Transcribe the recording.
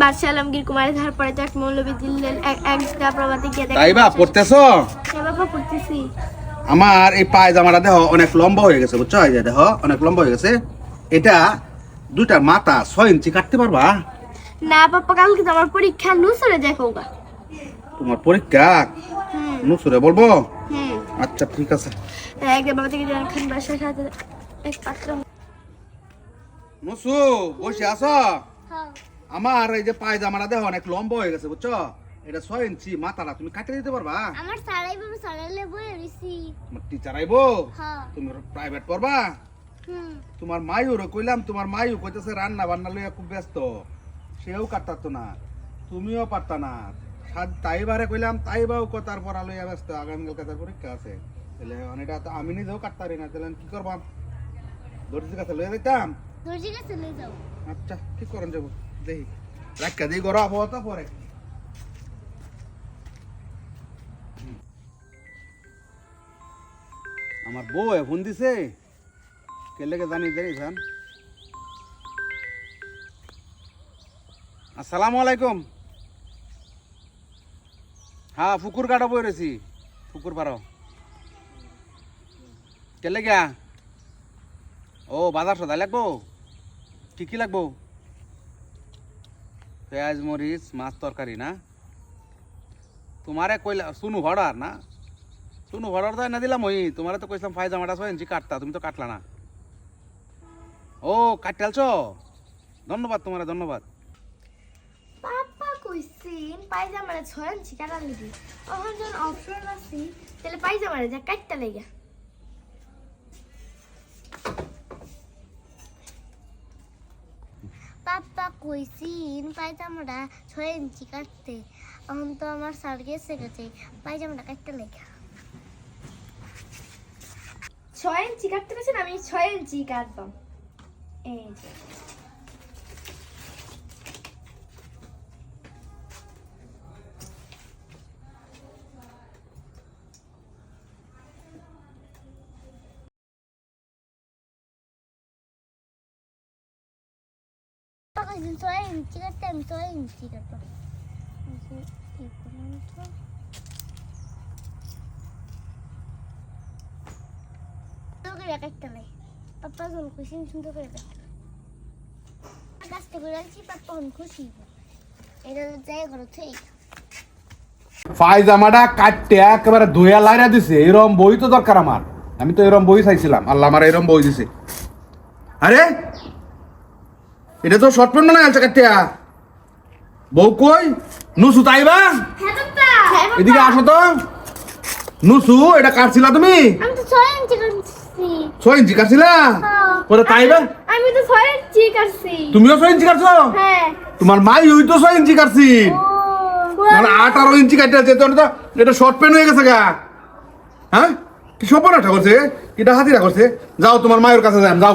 বাদশাহ আলমগীর কুমারের ধার পরে তো এক মৌলবী দিল্লের এক একটা প্রবাদে গিয়ে তাই বা পড়তেছ? হ্যাঁ বাবা পড়তেছি। আমার এই পায়জামাটা দেহ অনেক লম্বা হয়ে গেছে বুঝছ? এই যে দেহ অনেক লম্বা হয়ে গেছে। এটা দুইটা মাথা ছয় ইঞ্চি কাটতে পারবা? না পাপ্পা কালকে তো আমার পরীক্ষা নুসরে দেখো গা তোমার পরীক্ষা? হুম। নুসুরে বলব? হুম। আচ্ছা ঠিক আছে। একদম বাবা থেকে জান খান বাসার সাথে এক পাত্র। নুসু বসে আছো? আমার এই যে পায়জামাটা দেহ অনেক লম্বা হয়ে গেছে বুঝছ? এটা ছয় ইঞ্চি মাথাটা তুমি কাটে দিতে পারবা? আমার সারাই বাবু সারাইলে বই রইছি। তোমার টিচার আইবো? হ্যাঁ। তুমি প্রাইভেট পড়বা? তোমার মায়ুর কইলাম তোমার মায়ু কইতেছে রান্না বান্না লইয়া খুব ব্যস্ত। সেও কাটতাতো না তুমিও পারতা না। তাই বারে কইলাম তাই বাও কথার পড়া লইয়া ব্যস্ত আগামীকাল কাতার পরীক্ষা আছে। তাহলে এটা তো আমি নিজেও কাটতারি না তাহলে কি করবাম? দর্জির কাছে লইয়া যাইতাম? আচ্ছা দেখি। রাখা আবহাওয়া পরে। আমার বউ ফোন দিছে। কে জানি দেরি জান। আসসালামু আলাইকুম। হ্যাঁ ফুকুর কাটা বই রয়েছি। ফুকুর পারো। কে লেগা? ও, বাজার সদাই লাগবো? কি কি লাগবো? পেঁয়াজ, মরিচ, মাছ তরকারি, না? তোমারে কইলা, শুনু ভড়ার, না? শুনু ভড়ার তো না দিলাম ওই, তোমারে তো কইছিলাম ফাই জামাটা ইঞ্চি কাটতা, তুমি তো কাটলা না। ও কাটালছ ধন্যবাদ তোমারে, ধন্যবাদ। পাপ্পা কইছেন পায়জামারে ছয় ইঞ্চি কাটা নিবি তখন যখন অপশন আছে, তাহলে পায়জামারে যা কাটতে লেগে পাপ্পা ইন পায়জামাটা ছয় ইঞ্চি কাটতে। এখন তো আমার সার গেছে গেছে পায়জামাটা কাটতে লেখা। ছয় ইঞ্চি কাটতে পেরেছেন? আমি ছয় ইঞ্চি কাটবাম এই যে। কইছিন ছয় ইঞ্চি কাটতে আমি ছয় ইঞ্চি কাটবো করে কাটতে করে কাটতে একেবারে ধুয়া লাইরা দিছে। এরম বই তো দরকার আমার। আমি তো এরম বই চাইছিলাম। আল্লাহ আমার এরম বই দিছে। আরে! এটা তো শর্ট প্যান্ট বানাই আছে কাটতে বউ কই? নুসু তাইবা হ্যাঁ হ্যাঁ এদিকে আসো তো। নুসু এটা কাটছিলা তুমি? আমি তো ছয় ইঞ্চি কাটছি। ছয় ইঞ্চি কাটছিলা। পরে তাইবা আমি তো ছয় ইঞ্চি কাটছি। তুমিও ছয় ইঞ্চি কাটছো? হ্যাঁ। তোমার মাই ওই তো ছয় ইঞ্চি কাটছি। মানে আঠারো ইঞ্চি কাটতে আছে তো এটা শর্ট প্যান্ট হয়ে গেছে গা। হ্যাঁ? কি সপনাটা করছে? কিটা হাতিরা করছে? যাও তোমার মায়ের কাছে যান যাও।